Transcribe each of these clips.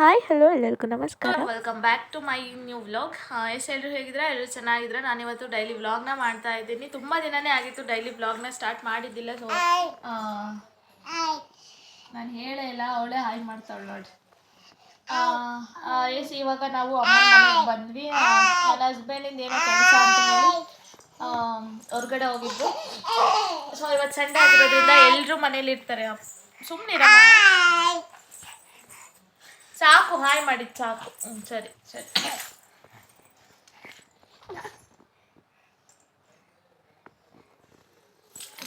Hi hello ಎಲ್ಲರಿಗೂ ನಮಸ್ಕಾರ. Welcome back to my new vlog yes ಎಲ್ಲರೂ ಹೇಗಿದ್ರೆ ಎಲ್ಲರೂ ಚೆನ್ನಾಗಿದ್ರೆ ನಾನಿವತ್ತು ಡೈಲಿ ವ್ಲಾಗ್ನ ಮಾಡ್ತಾ ಇದ್ದೀನಿ. ತುಂಬ ದಿನನೇ ಆಗಿತ್ತು ಡೈಲಿ ವ್ಲಾಗ್ನ ಸ್ಟಾರ್ಟ್ ಮಾಡಿದ್ದಿಲ್ಲ ಸೊ ನಾನು ಹೇಳೇ ಇಲ್ಲ, ಅವಳೇ ಹಾಯ್ ಮಾಡ್ತಾಳೆ ನೋಡಿ. ಎಸ್, ಇವಾಗ ನಾವು ಅಮ್ಮನ ಬಂದ್ವಿ. ನನ್ನ ಹಸ್ಬೆಂಡಿಂದ ಏನೋ ಕೆಲಸ ಅಂತ ಹೇಳಿ ಹೊರ್ಗಡೆ ಹೋಗಿದ್ದು. ಸೊ ಇವತ್ತು ಸಂಡೆ ಆಗಿರೋದ್ರಿಂದ ಎಲ್ಲರೂ ಮನೇಲಿ ಇರ್ತಾರೆ. ಸುಮ್ಮನೆ ಸಾಕು, ಹಾಯ್ ಮಾಡಿದ್ದು ಸಾಕು. ಹ್ಞೂ ಸರಿ ಸರಿ.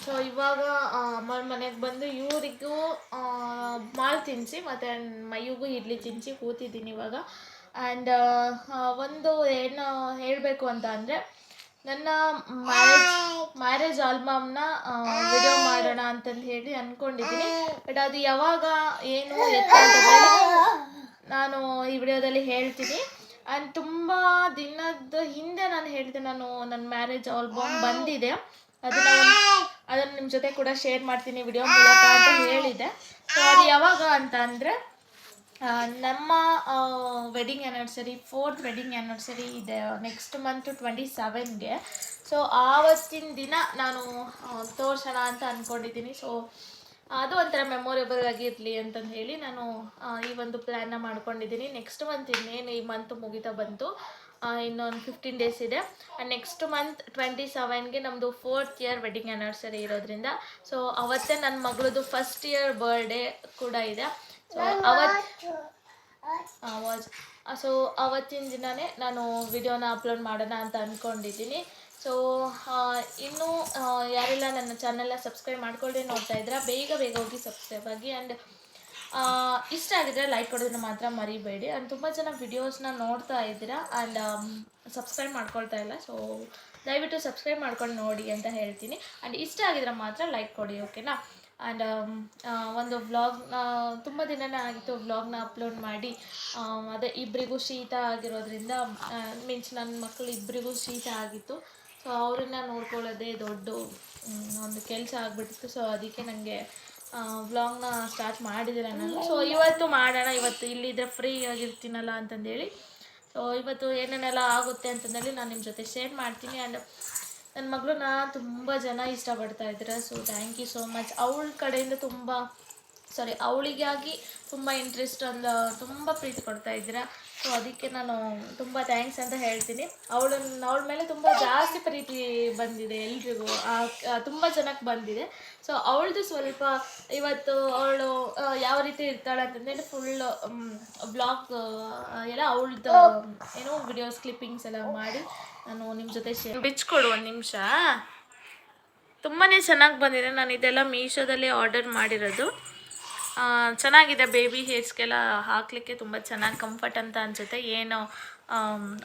ಸೊ ಇವಾಗ ಅಮ್ಮನ ಮನೆಗೆ ಬಂದು ಇವರಿಗೂ ಮಾಲ್ ತಿನ್ಸಿ, ಮತ್ತು ಮೈಯಿಗೂ ಇಡ್ಲಿ ತಿನ್ಸಿ ಕೂತಿದ್ದೀನಿ ಇವಾಗ. ಆ್ಯಂಡ್ ಒಂದು ಏನು ಹೇಳಬೇಕು ಅಂತ ಅಂದರೆ, ನನ್ನ ಮ್ಯಾರೇಜ್ ಮ್ಯಾರೇಜ್ ಆಲ್ಬಮ್ನ ವಿಡಿಯೋ ಮಾಡೋಣ ಅಂತಂದು ಹೇಳಿ ಅಂದ್ಕೊಂಡಿದ್ದೀನಿ ಬಟ್ ಅದು ಯಾವಾಗ, ಏನು, ಎತ್ತ ಈ ವಿಡಿಯೋದಲ್ಲಿ ಹೇಳ್ತೀನಿ. ಆ್ಯಂಡ್ ತುಂಬ ದಿನದ ಹಿಂದೆ ನಾನು ಹೇಳಿದೆ ನಾನು ನನ್ನ ಮ್ಯಾರೇಜ್ ಆಲ್ಬಮ್ ಬಂದಿದೆ. ಅದನ್ನ ಅದನ್ನು ನಿಮ್ಮ ಜೊತೆ ಕೂಡ ಶೇರ್ ಮಾಡ್ತೀನಿ ವಿಡಿಯೋ ಮೂಲಕ ಅಂತ ಹೇಳಿದೆ. ಸೊ ಅದು ಯಾವಾಗ ಅಂತ ಅಂದರೆ ನಮ್ಮ wedding anniversary fourth wedding anniversary ಇದೆ ನೆಕ್ಸ್ಟ್ ಮಂತ್ ಟ್ವೆಂಟಿ ಸೆವೆನ್ಗೆ ಸೊ ಆವತ್ತಿನ ದಿನ ನಾನು ತೋರ್ಸೋಣ ಅಂತ ಅಂದ್ಕೊಂಡಿದ್ದೀನಿ ಸೊ ಅದು ಒಂಥರ ಮೆಮೊರೇಬಲ್ ಆಗಿರಲಿ ಅಂತಂದು ಹೇಳಿ ನಾನು ಈ ಒಂದು ಪ್ಲ್ಯಾನ್ನ ಮಾಡ್ಕೊಂಡಿದ್ದೀನಿ. ನೆಕ್ಸ್ಟ್ ಮಂತ್ ಇನ್ನೇನು ಈ ಮಂತ್ ಮುಗಿತಾ ಬಂತು ಇನ್ನೊಂದು ಫಿಫ್ಟೀನ್ ಡೇಸ್ ಇದೆ. ನೆಕ್ಸ್ಟ್ ಮಂತ್ ಟ್ವೆಂಟಿ ಸೆವೆನ್ಗೆ ನಮ್ಮದು ಫೋರ್ತ್ ಇಯರ್ ವೆಡ್ಡಿಂಗ್ ಆ್ಯನಿವರ್ಸರಿ ಇರೋದ್ರಿಂದ ಸೊ ಅವತ್ತೇ ನನ್ನ ಮಗಳದು ಫಸ್ಟ್ ಇಯರ್ ಬರ್ಡೇ ಕೂಡ ಇದೆ. ಸೊ ಅವತ್ತು ಸೊ ಅವತ್ತಿನ ದಿನವೇ ನಾನು ವಿಡಿಯೋನ ಅಪ್ಲೋಡ್ ಮಾಡೋಣ ಅಂತ ಅಂದ್ಕೊಂಡಿದ್ದೀನಿ ಸೊ ಇನ್ನೂ ಆ, ಯಾರೆಲ್ಲ ನನ್ನ ಚಾನೆಲ್ನ ಸಬ್ಸ್ಕ್ರೈಬ್ ಮಾಡ್ಕೊಳ್ಳಿ ನೋಡ್ತಾ ಇದ್ದೀರಾ ಬೇಗ ಬೇಗ ಹೋಗಿ ಸಬ್ಸ್ಕ್ರೈಬ್ ಆಗಿ ಆ್ಯಂಡ್ ಇಷ್ಟ ಆಗಿದ್ರೆ ಲೈಕ್ ಕೊಡೋದನ್ನ ಮಾತ್ರ ಮರಿಬೇಡಿ. ಆ್ಯಂಡ್ ತುಂಬ ಜನ ವಿಡಿಯೋಸ್ನ ನೋಡ್ತಾ ಇದ್ದೀರಾ ಆ್ಯಂಡ್ ಸಬ್ಸ್ಕ್ರೈಬ್ ಮಾಡ್ಕೊಳ್ತಾ ಇಲ್ಲ. ಸೊ ದಯವಿಟ್ಟು ಸಬ್ಸ್ಕ್ರೈಬ್ ಮಾಡ್ಕೊಂಡು ನೋಡಿ ಅಂತ ಹೇಳ್ತೀನಿ. ಆ್ಯಂಡ್ ಇಷ್ಟ ಆಗಿದ್ರೆ ಮಾತ್ರ ಲೈಕ್ ಕೊಡಿ ಓಕೆನಾ ಆ್ಯಂಡ್ ಒಂದು ವ್ಲಾಗ್ನ ತುಂಬ ದಿನನೇ ಆಗಿತ್ತು ವ್ಲಾಗ್ನ ಅಪ್ಲೋಡ್ ಮಾಡಿ. ಅದೇ ಇಬ್ಬರಿಗೂ ಶೀತ ಆಗಿರೋದ್ರಿಂದ ಮೀನ್ಸ್ ನನ್ನ ಮಕ್ಕಳು ಇಬ್ಬರಿಗೂ ಶೀತ ಆಗಿತ್ತು. ಸೊ ಅವ್ರನ್ನ ನೋಡ್ಕೊಳ್ಳೋದೇ ದೊಡ್ಡ ಒಂದು ಕೆಲಸ ಆಗಿಬಿಟ್ಟಿತ್ತು. ಸೊ ಅದಕ್ಕೆ ನನಗೆ ವ್ಲಾಗ್ನ ಸ್ಟಾರ್ಟ್ ಮಾಡಿದ್ದೀರ ನಾನು. ಸೊ ಇವತ್ತು ಮಾಡೋಣ, ಇವತ್ತು ಇಲ್ಲಿದ್ದರೆ ಫ್ರೀ ಆಗಿರ್ತೀನಲ್ಲ ಅಂತಂದೇಳಿ. ಸೊ ಇವತ್ತು ಏನೇನೆಲ್ಲ ಆಗುತ್ತೆ ಅಂತಂದೇಳಿ ನಾನು ನಿಮ್ಮ ಜೊತೆ ಶೇರ್ ಮಾಡ್ತೀನಿ. ಆ್ಯಂಡ್ ನನ್ನ ಮಗಳನ್ನ ತುಂಬ ಜನ ಇಷ್ಟಪಡ್ತಾ ಇದ್ದೀರ so thank you so much ಅವಳ ಕಡೆಯಿಂದ ತುಂಬ ಸಾರಿ ಅವಳಿಗಾಗಿ ತುಂಬ ಇಂಟ್ರೆಸ್ಟ್ ಒಂದು, ತುಂಬ ಪ್ರೀತಿ ಕೊಡ್ತಾ ಇದ್ದೀರಾ ಸೊ ಅದಕ್ಕೆ ನಾನು ತುಂಬ ಥ್ಯಾಂಕ್ಸ್ ಅಂತ ಹೇಳ್ತೀನಿ. ಅವಳನ್ನ, ಅವಳ ಮೇಲೆ ತುಂಬ ಜಾಸ್ತಿ ಪ್ರೀತಿ ಬಂದಿದೆ ಎಲ್ರಿಗೂ. ತುಂಬ ಜನಕ್ಕೆ ಬಂದಿದೆ. ಸೊ ಅವಳದು ಸ್ವಲ್ಪ ಇವತ್ತು ಅವಳು ಯಾವ ರೀತಿ ಇರ್ತಾಳೆ ಅಂತಂದೇಳಿ ಫುಲ್ ಬ್ಲಾಗ್ ಎಲ್ಲ ಅವಳದು, ಏನೋ ವಿಡಿಯೋಸ್ ಕ್ಲಿಪ್ಪಿಂಗ್ಸ್ ಎಲ್ಲ ಮಾಡಿ ನಾನು ನಿಮ್ಮ ಜೊತೆ ಶೇರ್ ಬಿಚ್ಕೊಡು ಒಂದು ನಿಮಿಷ. ತುಂಬಾ ಚೆನ್ನಾಗಿ ಬಂದಿದೆ. ನಾನು ಇದೆಲ್ಲ ಮೀಶೋದಲ್ಲಿ ಆರ್ಡರ್ ಮಾಡಿರೋದು. ಚೆನ್ನಾಗಿದೆ ಬೇಬಿ ಹೇರ್ಸ್ಗೆಲ್ಲ ಹಾಕಲಿಕ್ಕೆ ತುಂಬ ಚೆನ್ನಾಗಿ ಕಂಫರ್ಟ್ ಅಂತ ಅನಿಸುತ್ತೆ. ಏನು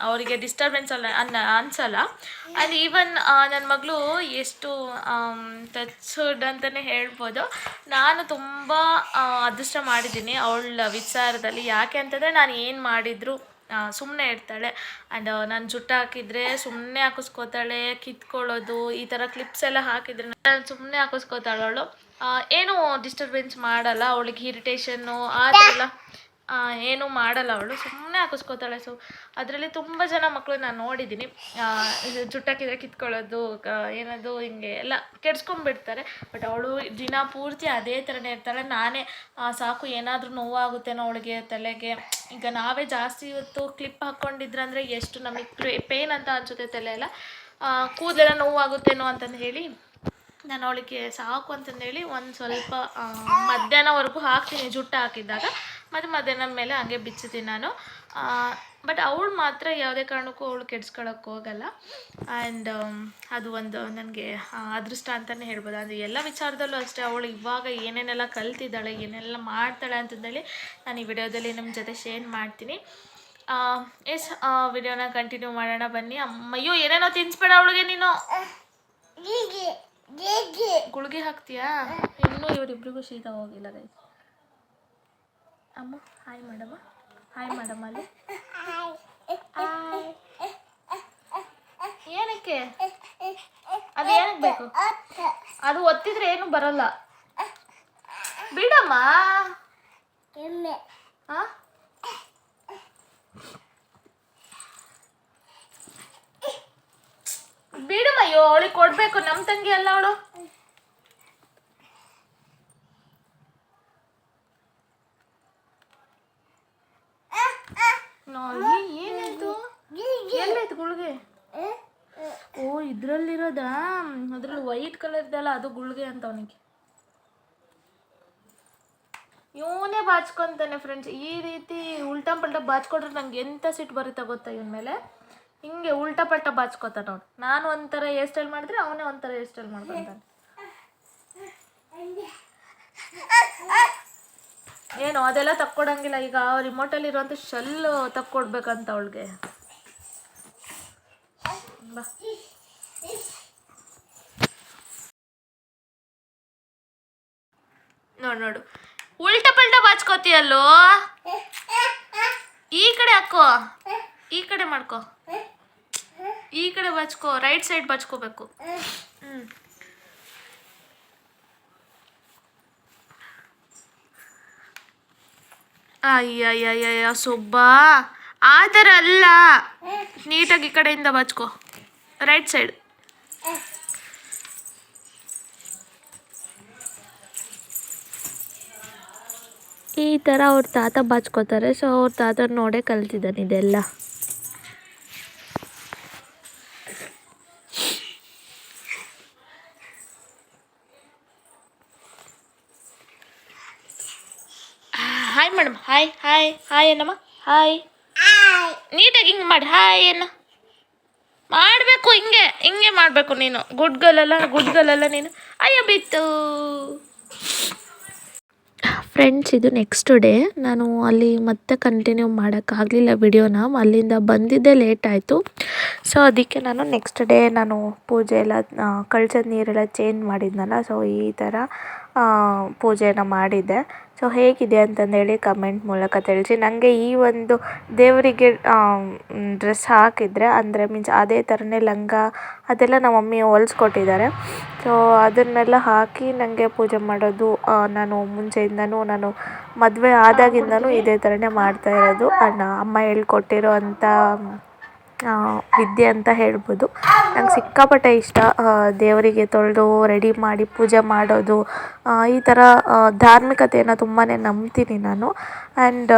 ಅವರಿಗೆ ಡಿಸ್ಟರ್ಬೆನ್ಸ್ ಅಲ್ಲ, ಅನ್ನ, ಅನಿಸಲ್ಲ. ಆ್ಯಂಡ್ ಈವನ್ ನನ್ನ ಮಗಳು ಎಷ್ಟು ಟಚ್ಡ್ ಅಂತಲೇ ಹೇಳ್ಬೋದು. ನಾನು ತುಂಬ ಅದೃಷ್ಟ ಮಾಡಿದ್ದೀನಿ ಅವಳ ವಿಚಾರದಲ್ಲಿ. ಯಾಕೆ ಅಂತಂದರೆ ನಾನು ಏನು ಮಾಡಿದ್ರು ಸುಮ್ಮನೆ ಇರ್ತಾಳೆ. ಆ್ಯಂಡ್ ನಾನು ಜುಟ್ಟು ಹಾಕಿದರೆ ಸುಮ್ಮನೆ ಹಾಕಿಸ್ಕೋತಾಳೆ, ಕಿತ್ಕೊಳ್ಳೋದು, ಈ ಥರ ಕ್ಲಿಪ್ಸ್ ಎಲ್ಲ ಹಾಕಿದ್ರೆ ನಾನು ಸುಮ್ಮನೆ ಹಾಕಿಸ್ಕೋತಾಳೆ ಅವಳು. ಏನೂ ಡಿಸ್ಟರ್ಬೆನ್ಸ್ ಮಾಡಲ್ಲ. ಅವಳಿಗೆ ಇರಿಟೇಷನ್ನು ಆ ಥರ ಎಲ್ಲ ಏನೂ ಮಾಡಲ್ಲ ಅವಳು. ಸುಮ್ಮನೆ ಹಾಕಿಸ್ಕೋತಾಳೆ. ಸೊ ಅದರಲ್ಲಿ ತುಂಬ ಜನ ಮಕ್ಕಳು ನಾನು ನೋಡಿದ್ದೀನಿ. ಜುಟ್ಟಾಕಿದ್ರೆ ಕಿತ್ಕೊಳ್ಳೋದು ಏನದು ಹಿಂಗೆ ಎಲ್ಲ ಕೆಡ್ಸ್ಕೊಂಡ್ಬಿಡ್ತಾರೆ. ಬಟ್ ಅವಳು ದಿನ ಪೂರ್ತಿ ಅದೇ ಥರನೇ ಇರ್ತಾಳೆ. ನಾನೇ ಸಾಕು ಏನಾದರೂ ನೋವಾಗುತ್ತೇನೋ ಅವಳಿಗೆ ತಲೆಗೆ. ಈಗ ನಾವೇ ಜಾಸ್ತಿ ಇವತ್ತು ಕ್ಲಿಪ್ ಹಾಕ್ಕೊಂಡಿದ್ರೆ ಅಂದರೆ ಎಷ್ಟು ನಮಗೆ ಪೇನ್ ಅಂತ ಅನಿಸುತ್ತೆ ತಲೆ ಎಲ್ಲ ಕೂದಲೆಲ್ಲ ನೋವಾಗುತ್ತೇನೋ ಅಂತಂದು ಹೇಳಿ ನಾನು ಅವಳಿಗೆ ಸಾಕು ಅಂತಂದೇಳಿ ಒಂದು ಸ್ವಲ್ಪ ಮಧ್ಯಾಹ್ನವರೆಗೂ ಹಾಕ್ತೀನಿ, ಜುಟ್ಟು ಹಾಕಿದ್ದಾಗ. ಮತ್ತು ಮಧ್ಯಾಹ್ನ ಮೇಲೆ ಹಂಗೆ ಬಿಚ್ಚುತ್ತೀನಿ ನಾನು. ಬಟ್ ಅವಳು ಮಾತ್ರ ಯಾವುದೇ ಕಾರಣಕ್ಕೂ ಅವಳು ಕೆಡ್ಸ್ಕೊಳಕ್ಕೆ ಹೋಗಲ್ಲ. ಆ್ಯಂಡ್ ಅದು ಒಂದು ನನಗೆ ಅದೃಷ್ಟ ಅಂತಲೇ ಹೇಳ್ಬೋದು. ಅದು ಎಲ್ಲ ವಿಚಾರದಲ್ಲೂ ಅಷ್ಟೇ, ಅವಳು ಇವಾಗ ಏನೇನೆಲ್ಲ ಕಲ್ತಿದ್ದಾಳೆ, ಏನೆಲ್ಲ ಮಾಡ್ತಾಳೆ ಅಂತಂದೇಳಿ ನಾನು ಈ ವಿಡಿಯೋದಲ್ಲಿ ನಿಮ್ಮ ಜೊತೆ ಶೇರ್ ಮಾಡ್ತೀನಿ. ಎಸ್ ವಿಡಿಯೋನ ಕಂಟಿನ್ಯೂ ಮಾಡೋಣ ಬನ್ನಿ. ಅಮ್ಮಯ್ಯೋ, ಏನೇನೋ ತಿನ್ಸ್ಬೇಡ ಅವಳಿಗೆ ನೀನು. ಗುಳಿಗೆ. ಹಾಕ್ತೀಯಾ? ಇನ್ನೂ ಇವರಿಬ್ರಿಗೂ ಶೀತ ಹೋಗಿಲ್ಲ ಗೈಸ್ ಅಮ್ಮ ಹಾಯ್ ಮಾಡಮ್ಮ ಹಾಯ್ ಮೇಡಮ್ ಅಲ್ಲಿ. ಏನಕ್ಕೆ? ಅದು ಏನಕ್ಕೆ ಬೇಕು? ಅದು ಒತ್ತಿದ್ರೆ ಏನು ಬರಲ್ಲ. ಬಿಡಮ್ಮ. ಎಮ್ಮೆ. ಹಾ ಕೊಡ್ಬೇಕು ನಮ್ಮ ತಂಗಿ ಅಲ್ಲ ಅವಳು? ಏನಾಯ್ತು? ಎಲ್ಲೈತು ಗುಳ್ಗೆ? ಓ, ಇದ್ರಲ್ಲಿರೋದಾ? ಅದ್ರಲ್ಲಿ ವೈಟ್ ಕಲರ್ದಲ್ಲ ಅದು ಗುಳ್ಗೆ ಅಂತ ಅವನಿಗೆ. ಇವನೇ ಬಾಚ್ಕೊಂತಾನೆ ಫ್ರೆಂಡ್ಸ್ ಈ ರೀತಿ ಉಲ್ಟಾ ಪಲ್ಟಾ ಬಾಚ್ಕೊಂಡ್ರೆ ನಂಗೆ ಎಂಥ ಸಿಟ್ಟು ಬರುತ್ತೆ ಗೊತ್ತಾ ಇವನ ಮೇಲೆ? ಹಿಂಗೆ ಉಲ್ಟಾ ಪಲ್ಟಾ ಬಾಚ್ಕೋತಾನ ಅವ್ನು ನಾನು ಒಂಥರ ಹೇರ್ ಸ್ಟೈಲ್ ಮಾಡಿದ್ರೆ ಅವನೇ ಒಂಥರ ಹೇರ್ ಸ್ಟೈಲ್ ಮಾಡ್ಕೊತಾನೆ. ಏನು, ಅದೆಲ್ಲ ತಕ್ಕೊಡಂಗಿಲ್ಲ. ಈಗ ರಿಮೋಟಲ್ಲಿ ಇರುವಂಥ ಶೆಲ್ ತಕ್ಕೊಡ್ಬೇಕಂತ ಅವಳಿಗೆ. ಬಾ. ನೋಡು ನೋಡು. ಉಲ್ಟಾ ಪಲ್ಟಾ ಬಾಚ್ಕೋತೀಯಲ್ಲೋ? ಈ ಕಡೆ ಹಾಕೋ. ಈ ಕಡೆ ಮಾಡ್ಕೋ. ಈ ಕಡೆ ಬಚ್ಕೋ ರೈಟ್ ಸೈಡ್ ಬಚ್ಕೋಬೇಕು. ಹ್ಞೂ ಅಯ್ಯಯ್ಯಯ್ಯ ಸುಬ್ಬ. ಆ ಥರ ಅಲ್ಲ. ನೀಟಾಗಿ ಈ ಕಡೆಯಿಂದ ಬಚ್ಕೋ. ರೈಟ್ ಸೈಡ್ ಈ ಥರ ಅವ್ರ ತಾತ ಬಚ್ಕೋತಾರೆ. ಸೊ ಅವ್ರ ತಾತ ನೋಡೇ ಕಲ್ತಿದ್ದಾನೆ ಇದೆಲ್ಲ. ಹಾಯ್ ಹಾಯ್ ಹಾಯ್ ಏನಮ್ಮ? ಹಾಯ್ ನೀಟಾಗಿ ಹಿಂಗೆ ಮಾಡಿ. ಹಾಯ್ ಏನು? ಮಾಡಬೇಕು ಹಿಂಗೆ ಹಿಂಗೆ ಮಾಡಬೇಕು ನೀನು. ಗುಡ್ ಗುಡ್ಗಲೆಲ್ಲ ಅಲ್ಲ ಗುಡ್ ಗರ್ಲ್ ಅಲ್ಲ ನೀನು. ಅಯ್ಯ, ಬಿತ್ತು. ಫ್ರೆಂಡ್ಸ್ ಇದು ನೆಕ್ಸ್ಟ್ ಡೇ ನಾನು ಅಲ್ಲಿ ಮತ್ತೆ ಕಂಟಿನ್ಯೂ ಮಾಡೋಕ್ಕಾಗಲಿಲ್ಲ ವಿಡಿಯೋನ ಅಲ್ಲಿಂದ ಬಂದಿದ್ದೇ ಲೇಟ್ ಆಯಿತು. ಸೊ ಅದಕ್ಕೆ ನಾನು ನೆಕ್ಸ್ಟ್ ಡೇ ನಾನು ಪೂಜೆ ಎಲ್ಲ ಕಳ್ಸದ ನೀರೆಲ್ಲ ಚೇಂಜ್ ಮಾಡಿದ್ನಲ್ಲ. ಸೊ ಈ ಥರ ಪೂಜೆನ ಮಾಡಿದ್ದೆ. ಸೊ ಹೇಗಿದೆ ಅಂತಂದೇಳಿ ಕಮೆಂಟ್ ಮೂಲಕ ತಿಳಿಸಿ. ನನಗೆ ಈ ಒಂದು ದೇವರಿಗೆ ಡ್ರೆಸ್ ಹಾಕಿದರೆ, ಅಂದರೆ ಮೀನ್ಸ್ ಅದೇ ಥರನೇ ಲಂಗ ಅದೆಲ್ಲ ನಮ್ಮ ಮಮ್ಮಿ ಹೊಲ್ಸ್ಕೊಟ್ಟಿದ್ದಾರೆ. ಸೊ ಅದನ್ನೆಲ್ಲ ಹಾಕಿ ನನಗೆ ಪೂಜೆ ಮಾಡೋದು ನಾನು ಮುಂಚೆಯಿಂದನೂ ನಾನು ಮದುವೆ ಆದಾಗಿಂದನೂ ಇದೇ ಥರನೇ ಮಾಡ್ತಾ ಇರೋದು. ಅಣ್ಣ, ಅಮ್ಮ ಹೇಳ್ಕೊಟ್ಟಿರೋ ಅಂಥ ವಿದ್ಯೆ ಅಂತ ಹೇಳ್ಬೋದು. ನಂಗೆ ಸಿಕ್ಕಾಪಟ್ಟೆ ಇಷ್ಟ. ದೇವರಿಗೆ ತೊಳೆದು ರೆಡಿ ಮಾಡಿ ಪೂಜೆ ಮಾಡೋದು ಈ ಥರ ಧಾರ್ಮಿಕತೆಯನ್ನು ತುಂಬಾ ನಂಬ್ತೀನಿ ನಾನು. ಆ್ಯಂಡ್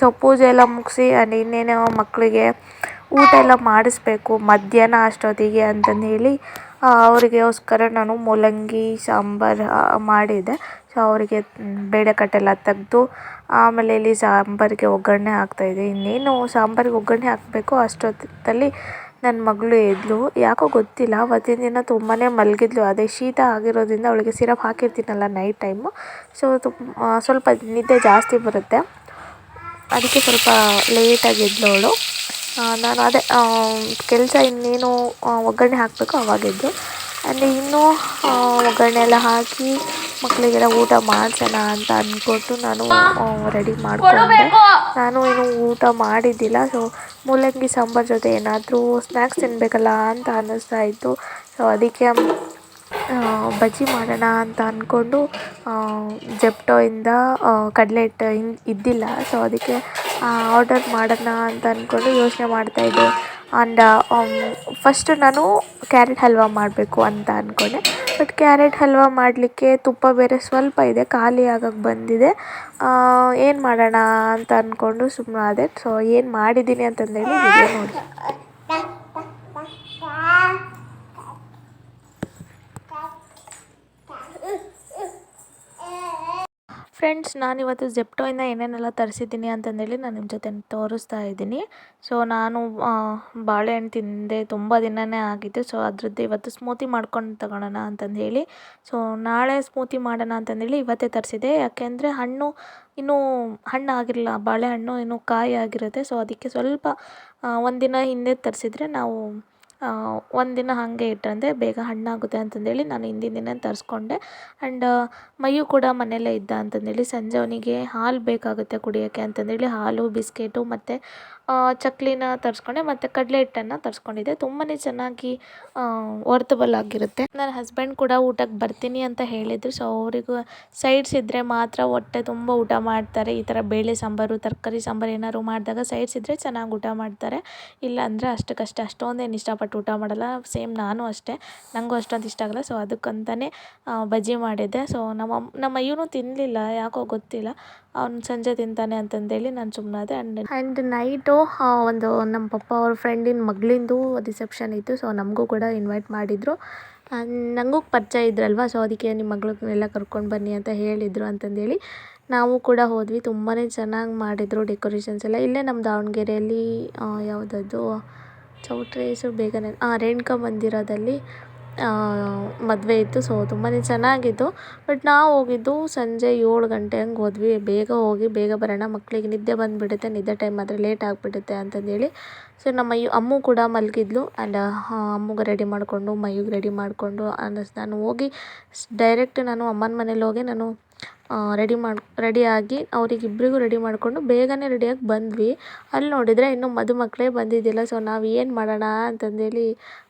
ಸೊ ಪೂಜೆ ಎಲ್ಲ ಮುಗಿಸಿ ಆ್ಯಂಡ್ ಇನ್ನೇನು ಮಕ್ಕಳಿಗೆ ಊಟ ಎಲ್ಲ ಮಾಡಿಸ್ಬೇಕು, ಮಧ್ಯಾಹ್ನ ಅಷ್ಟೊತ್ತಿಗೆ ಅಂತಂದು ಹೇಳಿ ಅವರಿಗೋಸ್ಕರ ನಾನು ಮೂಲಂಗಿ, ಸಾಂಬಾರು ಮಾಡಿದೆ. ಸೊ ಅವರಿಗೆ ಬೇಳೆಕಟ್ಟೆಲ್ಲ ತೆಗ್ದು ಆಮೇಲೆ ಇಲ್ಲಿ ಸಾಂಬಾರಿಗೆ ಒಗ್ಗರಣೆ ಹಾಕ್ತಾಯಿದ್ದೆ ಇನ್ನೇನು ಸಾಂಬಾರಿಗೆ ಒಗ್ಗರಣೆ ಹಾಕಬೇಕು ಅಷ್ಟೊತ್ತಲ್ಲಿ ನನ್ನ ಮಗಳು ಎದ್ಲು. ಯಾಕೋ ಗೊತ್ತಿಲ್ಲ, ಅವತ್ತಿನ ದಿನ ತುಂಬಾ ಮಲಗಿದ್ಲು. ಅದೇ ಶೀತ ಆಗಿರೋದ್ರಿಂದ ಅವಳಿಗೆ ಸಿರಪ್ ಹಾಕಿರ್ತೀನಲ್ಲ ನೈಟ್ ಟೈಮು ಸೊ ತುಂಬ ಸ್ವಲ್ಪ ನಿದ್ದೆ ಜಾಸ್ತಿ ಬರುತ್ತೆ. ಅದಕ್ಕೆ ಸ್ವಲ್ಪ ಲೇಟಾಗಿ ಎದ್ಲು ಅವಳು. ನಾನು ಅದೇ ಕೆಲಸ ಇನ್ನೇನು ಒಗ್ಗರಣೆ ಹಾಕಬೇಕು ಅವಾಗಿದ್ದು ಆ್ಯಂಡ್ ಇನ್ನೂ ಒಗ್ಗರಣೆ ಎಲ್ಲ ಹಾಕಿ ಮಕ್ಕಳಿಗೆಲ್ಲ ಊಟ ಮಾಡ್ಸೋಣ ಅಂತ ಅಂದ್ಕೊಟ್ಟು ನಾನು ರೆಡಿ ಮಾಡಿಕೊಂಡೆ. ನಾನು ಏನು ಊಟ ಮಾಡಿದ್ದಿಲ್ಲ. ಸೊ ಮೂಲಂಗಿ ಸಾಂಬಾರು ಜೊತೆ ಏನಾದರೂ ಸ್ನ್ಯಾಕ್ಸ್ ತಿನ್ನಬೇಕಲ್ಲ ಅಂತ ಅನ್ನಿಸ್ತಾ ಇತ್ತು. ಸೊ ಅದಕ್ಕೆ ಬಜ್ಜಿ ಮಾಡೋಣ ಅಂತ ಅಂದ್ಕೊಂಡು ಜೆಪ್ಟೋಯಿಂದ ಕಡಲೆ ಹಿಟ್ಟು ಇದ್ದಿಲ್ಲ. ಸೊ ಅದಕ್ಕೆ ಆರ್ಡರ್ ಮಾಡೋಣ ಅಂತ ಅಂದ್ಕೊಂಡು ಯೋಚನೆ ಮಾಡ್ತಾಯಿದ್ದೆ ಆ್ಯಂಡ್ ಫಸ್ಟ್ ನಾನು ಕ್ಯಾರೆಟ್ ಹಲ್ವಾ ಮಾಡಬೇಕು ಅಂತ ಅಂದ್ಕೊಂಡೆ ಬಟ್ ಕ್ಯಾರೆಟ್ ಹಲ್ವಾ ಮಾಡಲಿಕ್ಕೆ ತುಪ್ಪ ಬೇರೆ ಸ್ವಲ್ಪ ಇದೆ, ಖಾಲಿ ಆಗಕ್ಕೆ ಬಂದಿದೆ. ಏನು ಮಾಡೋಣ ಅಂತ ಅಂದ್ಕೊಂಡು ಸುಮ್ಮನಾದೆ ಸೊ ಏನು ಮಾಡಿದ್ದೀನಿ ಅಂತಂದೇಳಿ ವಿಡಿಯೋ ನೋಡಿ. ಫ್ರೆಂಡ್ಸ್ ನಾನಿವತ್ತು ಜೆಪ್ಟೋಯಿಂದ ಏನೇನೆಲ್ಲ ತರಿಸಿದ್ದೀನಿ ಅಂತಂದೇಳಿ ನಾನು ನಿಮ್ಮ ಜೊತೆ ತೋರಿಸ್ತಾ ಇದ್ದೀನಿ. ಸೊ ನಾನು ಬಾಳೆಹಣ್ಣು ತಿಂದೆ ತುಂಬ ದಿನವೇ ಆಗಿತ್ತು. ಸೊ ಅದ್ರದ್ದು ಇವತ್ತು ಸ್ಮೂತಿ ಮಾಡ್ಕೊಂಡು ತಗೊಳ್ಳೋಣ ಅಂತಂದು ಹೇಳಿ ಸೊ ನಾಳೆ ಸ್ಮೂತಿ ಮಾಡೋಣ ಅಂತಂದೇಳಿ ಇವತ್ತೇ ತರಿಸಿದೆ ಯಾಕೆಂದರೆ ಹಣ್ಣು ಇನ್ನೂ ಹಣ್ಣು ಆಗಿರಲ್ಲ ಬಾಳೆಹಣ್ಣು ಇನ್ನೂ ಕಾಯಿ ಆಗಿರುತ್ತೆ. ಸೊ ಅದಕ್ಕೆ ಸ್ವಲ್ಪ ಒಂದಿನ ಹಿಂದೆ ತರಿಸಿದ್ರೆ ನಾವು ಒಂದಿನ ಹಾಗೆ ಇಟ್ಟಂದರೆ ಬೇಗ ಹಣ್ಣಾಗುತ್ತೆ ಅಂತಂದೇಳಿ ನಾನು ಹಿಂದಿನ ದಿನ ತರಿಸ್ಕೊಂಡೆ. ಆ್ಯಂಡ್ ಮೈಯು ಕೂಡ ಮನೆಯಲ್ಲೇ ಇದ್ದ ಅಂತಂದೇಳಿ ಸಂಜೆ ಅವನಿಗೆ ಹಾಲು ಬೇಕಾಗುತ್ತೆ ಕುಡಿಯೋಕ್ಕೆ ಅಂತಂದೇಳಿ ಹಾಲು, ಬಿಸ್ಕೆಟು ಮತ್ತು ಚಕ್ಕಲಿನ ತರಿಸ್ಕೊಂಡೆ ಮತ್ತು ಕಡಲೆ ಹಿಟ್ಟನ್ನು ತರಿಸ್ಕೊಂಡಿದ್ದೆ. ತುಂಬಾ ಚೆನ್ನಾಗಿ ವರ್ತಬಲ್ ಆಗಿರುತ್ತೆ. ನನ್ನ ಹಸ್ಬೆಂಡ್ ಕೂಡ ಊಟಕ್ಕೆ ಬರ್ತೀನಿ ಅಂತ ಹೇಳಿದರು. ಸೊ ಅವರಿಗೂ ಸೈಡ್ಸ್ ಇದ್ದರೆ ಮಾತ್ರ ಹೊಟ್ಟೆ ತುಂಬ ಊಟ ಮಾಡ್ತಾರೆ. ಈ ಥರ ಬೇಳೆ ಸಾಂಬಾರು, ತರಕಾರಿ ಸಾಂಬಾರು ಏನಾದ್ರು ಮಾಡಿದಾಗ ಸೈಡ್ಸ್ ಇದ್ದರೆ ಚೆನ್ನಾಗಿ ಊಟ ಮಾಡ್ತಾರೆ. ಇಲ್ಲ ಅಂದರೆ ಅಷ್ಟಕ್ಕಷ್ಟೇ ಅಷ್ಟೊಂದೇನು ಇಷ್ಟಪಟ್ಟು ಊಟ ಮಾಡಲ್ಲ. ಸೇಮ್ ನಾನು ಅಷ್ಟೇ. ನನಗೂ ಅಷ್ಟೊಂದು ಇಷ್ಟ ಆಗಲ್ಲ. ಸೊ ಅದಕ್ಕಂತಲೇ ಬಜ್ಜಿ ಮಾಡಿದ್ದೆ. ಸೊ ನಮ್ಮ ನಮ್ಮ ಅಯ್ಯನೂ ತಿನ್ನಲಿಲ್ಲ ಯಾಕೋ ಗೊತ್ತಿಲ್ಲ. ಅವ್ನು ಸಂಜೆ ತಿಂತಾನೆ ಅಂತಂದೇಳಿ ನಾನು ಸುಮ್ಮನಾದೆ ಆ್ಯಂಡ್ ಆ್ಯಂಡ್ ನೈಟು ಒಂದು ನಮ್ಮ ಪಪ್ಪ ಅವ್ರ ಫ್ರೆಂಡಿನ ಮಗಳಿಂದು ರಿಸೆಪ್ಷನ್ ಇತ್ತು ಸೊ ನಮಗೂ ಕೂಡ ಇನ್ವೈಟ್ ಮಾಡಿದರು. ನನಗೂ ಪರಿಚಯ ಇದ್ರಲ್ವ ಸೊ ಅದಕ್ಕೆ ನಿಮ್ಮ ಮಗಳನ್ನೆಲ್ಲ ಕರ್ಕೊಂಡು ಬನ್ನಿ ಅಂತ ಹೇಳಿದರು ಅಂತಂದೇಳಿ ನಾವು ಕೂಡ ಹೋದ್ವಿ. ತುಂಬಾ ಚೆನ್ನಾಗಿ ಮಾಡಿದರು ಡೆಕೋರೇಷನ್ಸ್ ಎಲ್ಲ. ಇಲ್ಲೇ ನಮ್ಮ ದಾವಣಗೆರೆಯಲ್ಲಿ ಯಾವುದದು ಚೌಟ್ರಿ ಹೆಸ್ರು ಬೇಗನೆ ಹಾಂ ರೇಣುಕಾ ಮಂದಿರದಲ್ಲಿ ಮದುವೆ ಇತ್ತು ಸೊ ತುಂಬಾ ಚೆನ್ನಾಗಿತ್ತು. ಬಟ್ ನಾವು ಹೋಗಿದ್ದು ಸಂಜೆ ಏಳು ಗಂಟೆ ಹಂಗೆ ಹೋದ್ವಿ. ಬೇಗ ಹೋಗಿ, ಬೇಗ ಬರೋಣ ಮಕ್ಕಳಿಗೆ ನಿದ್ದೆ ಬಂದುಬಿಡುತ್ತೆ, ನಿದ್ದೆ ಟೈಮ್ ಆದರೆ ಲೇಟ್ ಆಗಿಬಿಡುತ್ತೆ ಅಂತಂದೇಳಿ. ಸೊ ನಮ್ಮ ಅಮ್ಮು ಕೂಡ ಮಲಗಿದ್ಲು. ಆ್ಯಂಡ್ ಅಮ್ಮಗೆ ರೆಡಿ ಮಾಡಿಕೊಂಡು ಮೈಗೆ ರೆಡಿ ಮಾಡಿಕೊಂಡು ನಾನು ಹೋಗಿ ಡೈರೆಕ್ಟ್ ನಾನು ಅಮ್ಮನ ಮನೇಲಿ ಹೋಗಿ, ನಾನು ರೆಡಿ ಮಾಡಿ ರೆಡಿಯಾಗಿ ಅವರಿಗಿಬ್ರಿಗೂ ರೆಡಿ ಮಾಡಿಕೊಂಡು ಬೇಗನೆ ರೆಡಿಯಾಗಿ ಬಂದ್ವಿ. ಅಲ್ಲಿ ನೋಡಿದರೆ ಇನ್ನೂ ಮದುಮಕ್ಕಳೇ ಬಂದಿದ್ದಿಲ್ಲ. ಸೊ ನಾವು ಏನು ಮಾಡೋಣ ಅಂತಂದೇಳಿ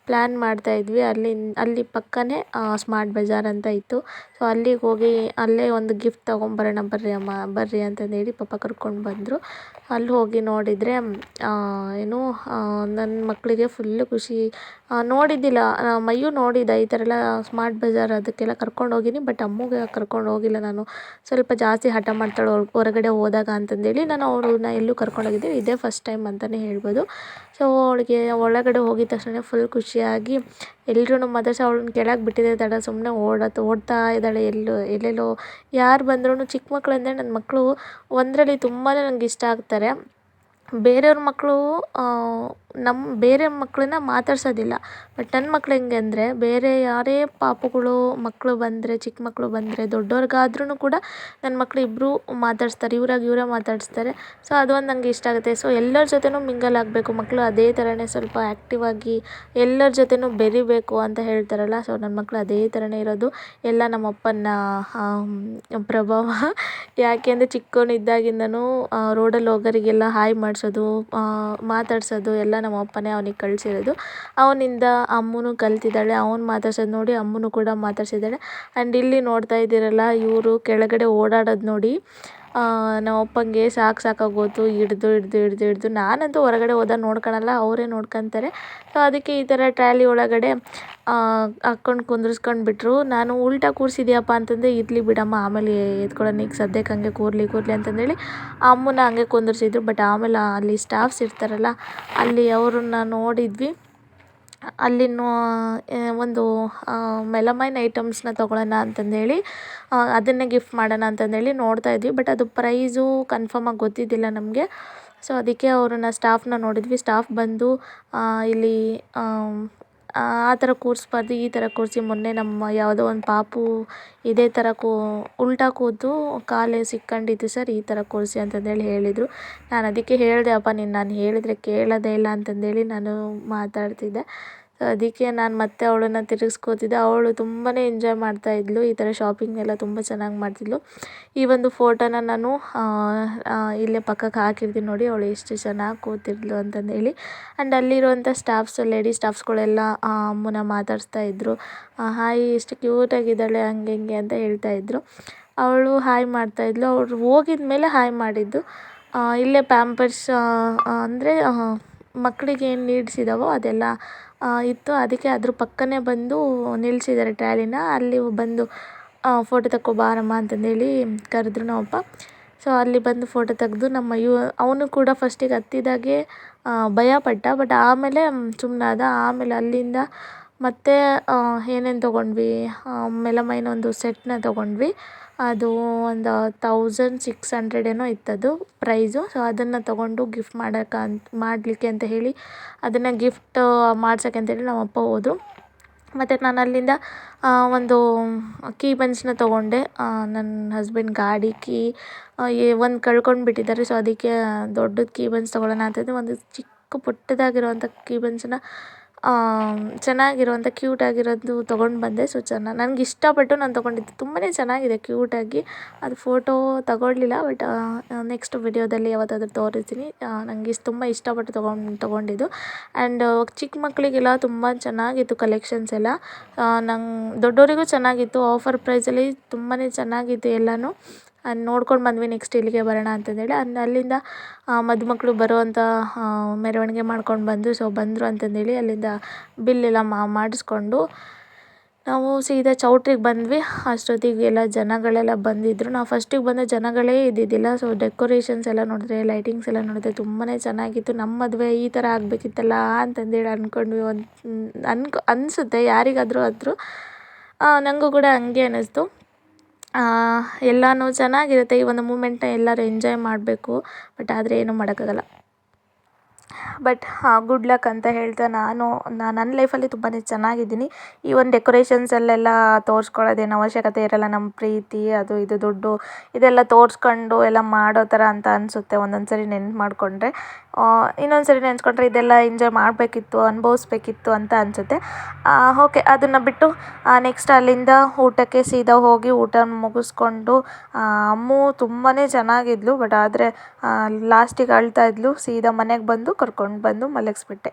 ಪ್ಲ್ಯಾನ್ ಮಾಡ್ತಾಯಿದ್ವಿ ಅಲ್ಲಿ ಅಲ್ಲಿ ಪಕ್ಕನೇ ಸ್ಮಾರ್ಟ್ ಬಜಾರ್ ಅಂತ ಇತ್ತು. ಸೊ ಅಲ್ಲಿಗೆ ಹೋಗಿ ಅಲ್ಲೇ ಒಂದು ಗಿಫ್ಟ್ ತೊಗೊಂಬರೋಣ ಬರ್ರಿ ಅಮ್ಮ, ಬರ್ರಿ ಅಂತಂದೇಳಿ ಪಾಪ ಕರ್ಕೊಂಡು ಬಂದರು. ಅಲ್ಲಿ ಹೋಗಿ ನೋಡಿದರೆ ಏನು ನನ್ನ ಮಕ್ಕಳಿಗೆ ಫುಲ್ಲು ಖುಷಿ. ನೋಡಿದ್ದಿಲ್ಲ. ಮೈಯು ನೋಡಿದ ಈ ಥರ ಎಲ್ಲ ಸ್ಮಾರ್ಟ್ ಬಜಾರ್ ಅದಕ್ಕೆಲ್ಲ ಕರ್ಕೊಂಡು ಹೋಗೀನಿ ಬಟ್ ಅಮ್ಮಗೆ ಕರ್ಕೊಂಡು ಹೋಗಿಲ್ಲ ನಾನು. ಸ್ವಲ್ಪ ಜಾಸ್ತಿ ಹಠ ಮಾಡ್ತಾಳೆ ಹೊರಗಡೆ ಹೋದಾಗ ಅಂತಂದೇಳಿ ನಾನು ಅವ್ರನ್ನ ಎಲ್ಲೂ ಕರ್ಕೊಂಡು ಹೋಗಿದ್ದೆ. ಇದೇ ಫಸ್ಟ್ ಟೈಮ್ ಅಂತಲೇ ಹೇಳ್ಬೋದು. ಸೊ ಅವಳಿಗೆ ಒಳಗಡೆ ಹೋಗಿದ ತಕ್ಷಣ ಫುಲ್ ಖುಷಿಯಾಗಿ ಎಲ್ರೂ ಮದರ್ಸ ಅವ್ಳನ್ನ ಕೆಳಗೆ ಬಿಟ್ಟಿದ್ದೆ ತಡ ಸುಮ್ಮನೆ ಓಡತ್ತು ಓಡ್ತಾ ಇದ್ದಾಳೆ ಎಲ್ಲೋ, ಎಲ್ಲೆಲ್ಲೋ. ಯಾರು ಬಂದ್ರೂ ಚಿಕ್ಕ ಮಕ್ಕಳು ಅಂದರೆ ನನ್ನ ಮಕ್ಕಳು ಒಂದರಲ್ಲಿ ತುಂಬಾ ನನಗೆ ಇಷ್ಟ ಆಗ್ತಾರೆ. ಬೇರೆಯವ್ರ ಮಕ್ಕಳು ನಮ್ಮ ಬೇರೆ ಮಕ್ಕಳನ್ನ ಮಾತಾಡ್ಸೋದಿಲ್ಲ. ಬಟ್ ನನ್ನ ಮಕ್ಳು ಹೆಂಗೆ ಅಂದರೆ, ಬೇರೆ ಯಾರೇ ಪಾಪುಗಳು ಮಕ್ಕಳು ಬಂದರೆ, ಚಿಕ್ಕ ಮಕ್ಕಳು ಬಂದರೆ ದೊಡ್ಡವ್ರಿಗಾದ್ರೂ ಕೂಡ ನನ್ನ ಮಕ್ಳು ಇಬ್ಬರೂ ಮಾತಾಡಿಸ್ತಾರೆ, ಇವರಾಗಿ ಇವರೇ ಮಾತಾಡಿಸ್ತಾರೆ. ಸೊ ಅದು ಒಂದು ನನಗೆ ಇಷ್ಟ ಆಗುತ್ತೆ. ಸೊ ಎಲ್ಲರ ಜೊತೆನೂ ಮಿಂಗಲ್ ಆಗಬೇಕು. ಮಕ್ಕಳು ಅದೇ ಥರನೇ ಸ್ವಲ್ಪ ಆ್ಯಕ್ಟಿವ್ ಆಗಿ ಎಲ್ಲರ ಜೊತೆನೂ ಬೆರಿಬೇಕು ಅಂತ ಹೇಳ್ತಾರಲ್ಲ. ಸೊ ನನ್ನ ಮಕ್ಕಳು ಅದೇ ಥರನೇ ಇರೋದು. ಎಲ್ಲ ನಮ್ಮ ಅಪ್ಪನ ಪ್ರಭಾವ. ಯಾಕೆ ಅಂದರೆ ಚಿಕ್ಕವನಿದ್ದಾಗಿಂದನೂ ರೋಡಲ್ಲಿ ಹೋಗೋರಿಗೆಲ್ಲ ಹಾಯ್ ಮಾಡಿಸೋದು ಮಾತಾಡ್ಸೋದು, ಎಲ್ಲ ನಮ್ಮ ಅಪ್ಪನೇ ಅವನಿಗೆ ಕಳಿಸಿರೋದು. ಅವನಿಂದ ಅಮ್ಮನೂ ಕಲ್ತಿದ್ದಾಳೆ. ಅವ್ನು ಮಾತಾಡ್ಸೋದು ನೋಡಿ ಅಮ್ಮನೂ ಕೂಡ ಮಾತಾಡ್ಸಿದ್ದಾಳೆ. ಆ್ಯಂಡ್ ಇಲ್ಲಿ ನೋಡ್ತಾ ಇದ್ದೀರಲ್ಲ, ಇವರು ಕೆಳಗಡೆ ಓಡಾಡೋದು ನೋಡಿ. ನಮ್ಮ ಅಪ್ಪಂಗೆ ಸಾಕು ಸಾಕಾಗೋಯ್ತು, ಹಿಡ್ದು ಹಿಡ್ದು ಹಿಡ್ದು ಹಿಡ್ದು. ನಾನಂತೂ ಹೊರಗಡೆ ಹೋದಾಗ ನೋಡ್ಕೊಳಲ್ಲ ಅವರೇ ನೋಡ್ಕೊತಾರೆ. ಸೊ ಅದಕ್ಕೆ ಈ ಥರ ಟ್ರಾಲಿ ಒಳಗಡೆ ಹಾಕ್ಕೊಂಡು ಕುಂದ್ರಿಸ್ಕೊಂಡು ಬಿಟ್ಟರು ನಾನು ಉಲ್ಟಾ ಕೂರಿಸಿದ್ಯಪ್ಪ ಅಂತಂದರೆ, ಇರಲಿ ಬಿಡಮ್ಮ, ಆಮೇಲೆ ಎತ್ಕೊಳ್ಳೋಣ, ಈಗ ಸದ್ಯಕ್ಕೆ ಹಂಗೆ ಕೂರಲಿ ಕೂರಲಿ ಅಂತಂದೇಳಿ ಅಮ್ಮನ ಹಂಗೆ ಕುಂದ್ರಿಸಿದ್ರು. ಬಟ್ ಆಮೇಲೆ ಅಲ್ಲಿ ಸ್ಟಾಫ್ಸ್ ಇರ್ತಾರಲ್ಲ, ಅಲ್ಲಿ ಅವ್ರನ್ನ ನೋಡಿದ್ವಿ. ಅಲ್ಲಿ ಒಂದು ಮೆಲಮೈನ್ ಐಟಮ್ಸ್ನ ತೊಗೊಳ್ಳೋಣ ಅಂತಂದೇಳಿ ಅದನ್ನೇ ಗಿಫ್ಟ್ ಮಾಡೋಣ ಅಂತಂದೇಳಿ ನೋಡ್ತಾ ಇದ್ವಿ. ಬಟ್ ಅದು ಪ್ರೈಸು ಕನ್ಫರ್ಮಾಗಿ ಗೊತ್ತಿದ್ದಿಲ್ಲ ನಮಗೆ. ಸೊ, ಅದಕ್ಕೆ ಅವ್ರನ್ನ ಸ್ಟಾಫ್ನ ನೋಡಿದ್ವಿ. ಸ್ಟಾಫ್ ಬಂದು ಇಲ್ಲಿ ಆ ಥರ ಕೂರಿಸ್ಬಾರ್ದು ಈ ಥರ ಕೂರಿಸಿ ಮೊನ್ನೆ ನಮ್ಮ ಯಾವುದೋ ಒಂದು ಪಾಪು ಇದೇ ಥರ ಕೂ, ಉಲ್ಟಾ ಕೂತು ಕಾಲು ಸಿಕ್ಕೊಂಡಿತ್ತು ಸರ್ ಈ ಥರ ಕೂರಿಸಿ ಅಂತಂದೇಳಿ ಹೇಳಿದರು. ನಾನು ಅದಕ್ಕೆ ಹೇಳಿದೆ, ಅಪ್ಪ ನೀನು ನಾನು ಹೇಳಿದರೆ ಕೇಳೋದೇ ಇಲ್ಲ ಅಂತಂದೇಳಿ ನಾನು ಮಾತಾಡ್ತಿದ್ದೆ. ಅದಕ್ಕೆ ನಾನು ಮತ್ತೆ ಅವಳನ್ನ ತಿರುಗಿಸ್ಕೋತಿದ್ದೆ. ಅವಳು ತುಂಬಾ ಎಂಜಾಯ್ ಮಾಡ್ತಾ ಇದ್ಳು ಈ ಥರ ಶಾಪಿಂಗ್ ಎಲ್ಲ ತುಂಬ ಚೆನ್ನಾಗಿ ಮಾಡ್ತಿದ್ಳು ಈ ಒಂದು ಫೋಟೋನ ನಾನು ಇಲ್ಲೇ ಪಕ್ಕಕ್ಕೆ ಹಾಕಿರ್ತೀನಿ ನೋಡಿ, ಅವಳು ಎಷ್ಟು ಚೆನ್ನಾಗಿ ಕೂತಿದ್ಲು ಅಂತಂದೇಳಿ ಆ್ಯಂಡ್ ಅಲ್ಲಿರುವಂಥ ಸ್ಟಾಫ್ಸ್ ಲೇಡಿ ಸ್ಟಾಫ್ಸ್ಗಳೆಲ್ಲ ಅಮ್ಮನ ಮಾತಾಡಿಸ್ತಾ ಇದ್ದರು ಹಾಯ್ ಎಷ್ಟು ಕ್ಯೂಟಾಗಿದ್ದಾಳೆ ಹಂಗೆ, ಹಿಂಗೆ ಅಂತ ಹೇಳ್ತಾ ಇದ್ದರು ಅವಳು ಹಾಯ್ ಮಾಡ್ತಾಯಿದ್ಲು ಅವಳು ಹೋಗಿದ ಮೇಲೆ ಹಾಯ್ ಮಾಡಿದ್ದು. ಇಲ್ಲೇ ಪ್ಯಾಂಪರ್ಸ್ ಅಂದರೆ ಮಕ್ಕಳಿಗೆ ಏನು ನೀಡ್ಸ್ ಇದ್ದಾವೋ ಅದೆಲ್ಲ ಇತ್ತು. ಅದಕ್ಕೆ ಅದ್ರ ಪಕ್ಕನೇ ಬಂದು ನಿಲ್ಲಿಸಿದ್ದಾರೆ ಟ್ರಾಲಿನ. ಅಲ್ಲಿ ಬಂದು ಫೋಟೋ ತಗೋ ಬಾರಮ್ಮ ಅಂತಂದೇಳಿ ಕರೆದ್ರು ನಮ್ಮಪ್ಪ. ಸೊ ಅಲ್ಲಿ ಬಂದು ಫೋಟೋ ತೆಗೆದು ನಮ್ಮ ಇವ ಅವನು ಕೂಡ ಫಸ್ಟಿಗೆ ಹತ್ತಿದಾಗೆ ಭಯಪಟ್ಟ. ಬಟ್ ಆಮೇಲೆ ಸುಮ್ಮನಾದ ಆಮೇಲೆ ಅಲ್ಲಿಂದ ಮತ್ತೆ ಏನೇನು ತೊಗೊಂಡ್ವಿ? ಮೆಲಮೈನ್ ಒಂದು ಸೆಟ್ನ ತೊಗೊಂಡ್ವಿ. ಅದು ಒಂದು ತೌಸಂಡ್ ಸಿಕ್ಸ್ ಹಂಡ್ರೆಡ್ ಏನೋ ಇತ್ತದು ಪ್ರೈಸು ಸೊ ಅದನ್ನು ತೊಗೊಂಡು ಗಿಫ್ಟ್ ಮಾಡೋಕೆ ಅಂತ ಮಾಡಲಿಕ್ಕೆ ಅಂತ ಹೇಳಿ ಅದನ್ನು ಗಿಫ್ಟ್ ಮಾಡ್ಸೋಕೆ ಅಂತೇಳಿ ನಮ್ಮಪ್ಪ ಹೋದ್ರು. ಮತ್ತು ನಾನು ಅಲ್ಲಿಂದ ಒಂದು ಕೀ ಬನ್ಸ್ನ ತೊಗೊಂಡೆ. ನನ್ನ ಹಸ್ಬೆಂಡ್ ಗಾಡಿ ಕೀ ಒಂದು ಕಳ್ಕೊಂಡು ಬಿಟ್ಟಿದ್ದಾರೆ. ಸೊ ಅದಕ್ಕೆ ದೊಡ್ಡದು ಕೀ ಬನ್ಸ್ ತೊಗೊಳ್ಳೋಣ ಅಂತಂದು ಒಂದು ಚಿಕ್ಕ ಪುಟ್ಟದಾಗಿರುವಂಥ ಕೀ ಬಂಚನ್ನ ಚೆನ್ನಾಗಿರುವಂಥ ಕ್ಯೂಟ್ ಆಗಿರೋದು ತೊಗೊಂಡು ಬಂದೆ ಸೊ ಚೆನ್ನ ನನಗೆ ಇಷ್ಟಪಟ್ಟು ನಾನು ತೊಗೊಂಡಿದ್ದು ತುಂಬಾ ಚೆನ್ನಾಗಿದೆ ಕ್ಯೂಟಾಗಿ ಅದು ಫೋಟೋ ತಗೊಳ್ಳಿಲ್ಲ ಬಟ್ ನೆಕ್ಸ್ಟ್ ವಿಡಿಯೋದಲ್ಲಿ ಯಾವತ್ತಾದರೂ ತೋರಿಸ್ತೀನಿ. ನನಗೆ ಇಷ್ಟು, ತುಂಬ ಇಷ್ಟಪಟ್ಟು ತೊಗೊಂಡು, ತೊಗೊಂಡಿದ್ದು. ಆ್ಯಂಡ್ ಚಿಕ್ಕ ಮಕ್ಕಳಿಗೆಲ್ಲ ತುಂಬ ಚೆನ್ನಾಗಿತ್ತು ಕಲೆಕ್ಷನ್ಸ್ ಎಲ್ಲ. ನಂಗೆ ದೊಡ್ಡವರಿಗೂ ಚೆನ್ನಾಗಿತ್ತು ಆಫರ್ ಪ್ರೈಸಲ್ಲಿ ತುಂಬಾ ಚೆನ್ನಾಗಿತ್ತು ಎಲ್ಲನೂ. ನೋಡ್ಕೊಂಡು ಬಂದ್ವಿ ನೆಕ್ಸ್ಟ್ ಇಲ್ಲಿಗೆ ಬರೋಣ ಅಂತಂದೇಳಿ. ಅನ್ ಅಲ್ಲಿಂದ ಮದುಮಕ್ಳು ಬರುವಂಥ ಮೆರವಣಿಗೆ ಮಾಡ್ಕೊಂಡು ಬಂದು ಸೊ ಬಂದರು ಅಂತಂದೇಳಿ ಅಲ್ಲಿಂದ ಬಿಲ್ ಎಲ್ಲ ಮಾಡಿಸ್ಕೊಂಡು ನಾವು ಸೀದಾ ಚೌಟ್ರಿಗೆ ಬಂದ್ವಿ. ಅಷ್ಟೊತ್ತಿಗೆ ಎಲ್ಲ ಜನಗಳೆಲ್ಲ ಬಂದಿದ್ದರು ನಾವು ಫಸ್ಟಿಗೆ ಬಂದ ಜನಗಳೇ ಇದ್ದಿದ್ದಿಲ್ಲ. ಸೊ ಡೆಕೋರೇಷನ್ಸ್ ಎಲ್ಲ ನೋಡಿದ್ರೆ ಲೈಟಿಂಗ್ಸ್ ಎಲ್ಲ ನೋಡಿದ್ರೆ ತುಂಬಾ ಚೆನ್ನಾಗಿತ್ತು. ನಮ್ಮ ಮದುವೆ ಈ ಥರ ಆಗಬೇಕಿತ್ತಲ್ಲ ಅಂತಂದೇಳಿ ಅಂದ್ಕೊಂಡ್ವಿ ಒಂದು, ಅನ್ಕೊ, ಅನಿಸುತ್ತೆ. ಯಾರಿಗಾದರೂ ಆದರೂ ನನಗೂ ಕೂಡ ಹಂಗೆ ಅನ್ನಿಸ್ತು ಎಲ್ಲನೂ ಚೆನ್ನಾಗಿರುತ್ತೆ. ಈ ಒಂದು ಮೂಮೆಂಟ್ನ ಎಲ್ಲರೂ ಎಂಜಾಯ್ ಮಾಡಬೇಕು. ಬಟ್ ಆದರೆ ಏನೂ ಮಾಡೋಕ್ಕಾಗಲ್ಲ. ಬಟ್ ಗುಡ್ ಲಕ್ ಅಂತ ಹೇಳ್ತಾ ನಾನು ನನ್ನ ಲೈಫಲ್ಲಿ ತುಂಬಾ ಚೆನ್ನಾಗಿದ್ದೀನಿ. ಈ ಒಂದು ಡೆಕೋರೇಷನ್ಸಲ್ಲೆಲ್ಲ ತೋರಿಸ್ಕೊಳ್ಳೋದೇನು ಅವಶ್ಯಕತೆ ಇರಲ್ಲ. ನಮ್ಮ ಪ್ರೀತಿ, ಅದು ಇದು ದುಡ್ಡು, ಇದೆಲ್ಲ ತೋರಿಸ್ಕೊಂಡು ಎಲ್ಲ ಮಾಡೋ ಥರ ಅಂತ ಅನಿಸುತ್ತೆ. ಒಂದೊಂದು ಸರಿ ನೆನ್ಪು ಮಾಡಿಕೊಂಡ್ರೆ. ಇನ್ನೊಂದು ಸರಿ ನೆನೆಸ್ಕೊಂಡ್ರೆ ಇದೆಲ್ಲ ಎಂಜಾಯ್ ಮಾಡಬೇಕಿತ್ತು, ಅನುಭವಿಸ್ಬೇಕಿತ್ತು ಅಂತ ಅನಿಸುತ್ತೆ. ಓಕೆ ಅದನ್ನು ಬಿಟ್ಟು ನೆಕ್ಸ್ಟ್ ಅಲ್ಲಿಂದ ಊಟಕ್ಕೆ ಸೀದಾ ಹೋಗಿ ಊಟ ಮುಗಿಸ್ಕೊಂಡು ಅಮ್ಮು ತುಂಬಾ ಚೆನ್ನಾಗಿದ್ಲು ಬಟ್ ಆದರೆ ಲಾಸ್ಟಿಗೆ ಅಳ್ತಾ ಇದ್ಲು, ಸೀದಾ ಮನೆಗೆ ಬಂದು ಕರ್ಕೊಂಡು ಬಂದು ಮಲಗಿಸ್ಬಿಟ್ಟೆ.